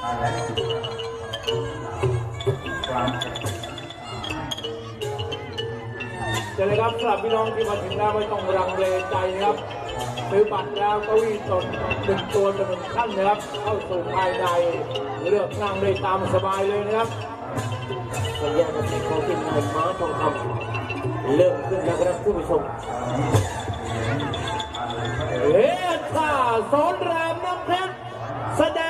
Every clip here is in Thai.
เจอเลยครับสำหรับพี่น้องที่มาถึงแล้วไม่ต้องรังเลใจนะครับซื้อบัตรแล้วเก็วิ่งสดหนึ่งตัวต่อหนึ่งขั้นนะครับ เข้าสู่ภายในเลือกนั่งได้ตามสบายเลยนะครับสัญญาณเสียงของทีมงานม้าทองคำเริ่มขึ้นแล้วครับผู้ชมเฮ้ข้าสอนรามน้ำเพชรแสดง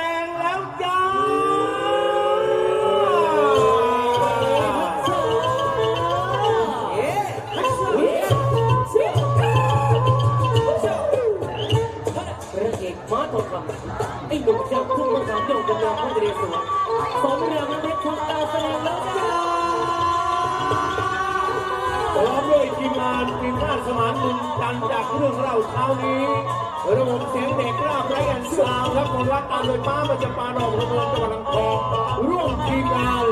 จากทุ่งมะขามยงกำลังพัฒนาสวนสมเรื่องนั้นได้ทำการแสดงแล้วจ้าพร้อมด้วยทีมงานทีมงานสมานมุนกันจากเรื่องเราเช้านี้ระบบเสียงเด็กราบไร้กันสาวครับคนรักตามโดยป้าประจำปานออกระเบิดจังหวัดลำพองร่วมทีมงาน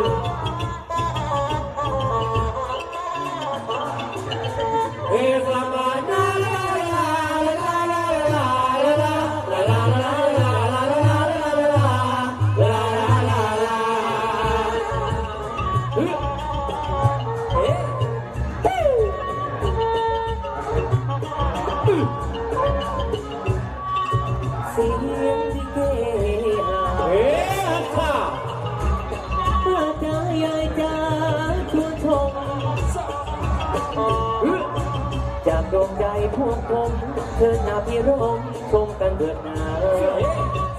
ดวงใจพวกผมเธอหน้าพี่รมชมกันเถิดหนา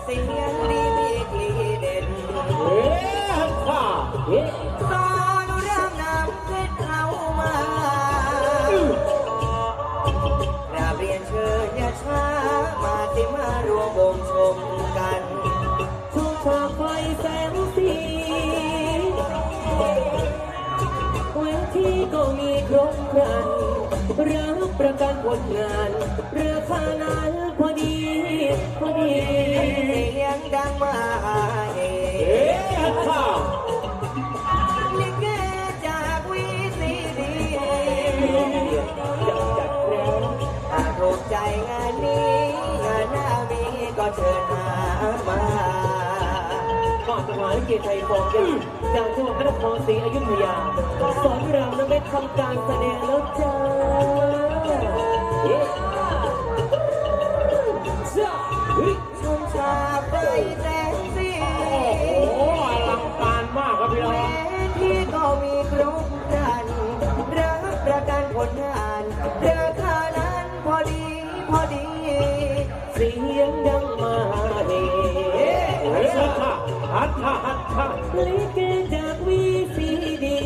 เสียงดีมีกลีเด่นเฮ้ยค่ะเฮ้ตอนเรื่องน้ำเพชรเข้ามากราบเรียนเชิญอย่าช้ามาที่มารวมวงชมกันทุกฉากไฟแสงสีเวทีก็มีครบครัน รับประกันผลงานราคานั้นพอดีพอดีเสียงดังมาเอเฮ้ยค่ะลิเกจากวีซีดีจัดจัดแล้วถ้าถูกใจงานนี้งานหน้ามีก็เชิญหามาก่อนถวายเกียรติไทยฟองยังจากจังหวัดพระนครศรีอยุธยาสอนรามและเม็ดทำการแสดงแล้วจ้า ชมชาไปแสงสีโอ้อลังการมากครับพี่น้องที่ก็มีครบครันรับประกันผลงานราคานั้นพอดีพอดี เสียงดังมาเฮเฮ้ยค่ะฮัทค่ะฮัทค่ะลิเกจากวีซีดี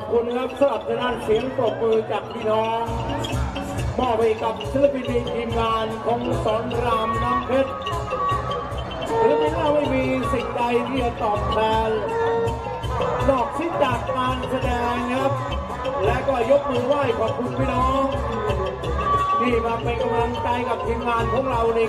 อบคุณครับสำหรับทางด้านเสียงปรบมือจากพี่น้องมอบให้กับศิลปินทีมงานของสอนรามน้ำเพชรหรือไม่ว่าไม่มีสิ่งใดที่จะตอบแทนนอกสิ้นจากการแสดงนะครับ และก็ยกมือไหว้ขอบคุณพี่น้อง ที่มาเป็นกำลังใจกับทีมงานของเราใน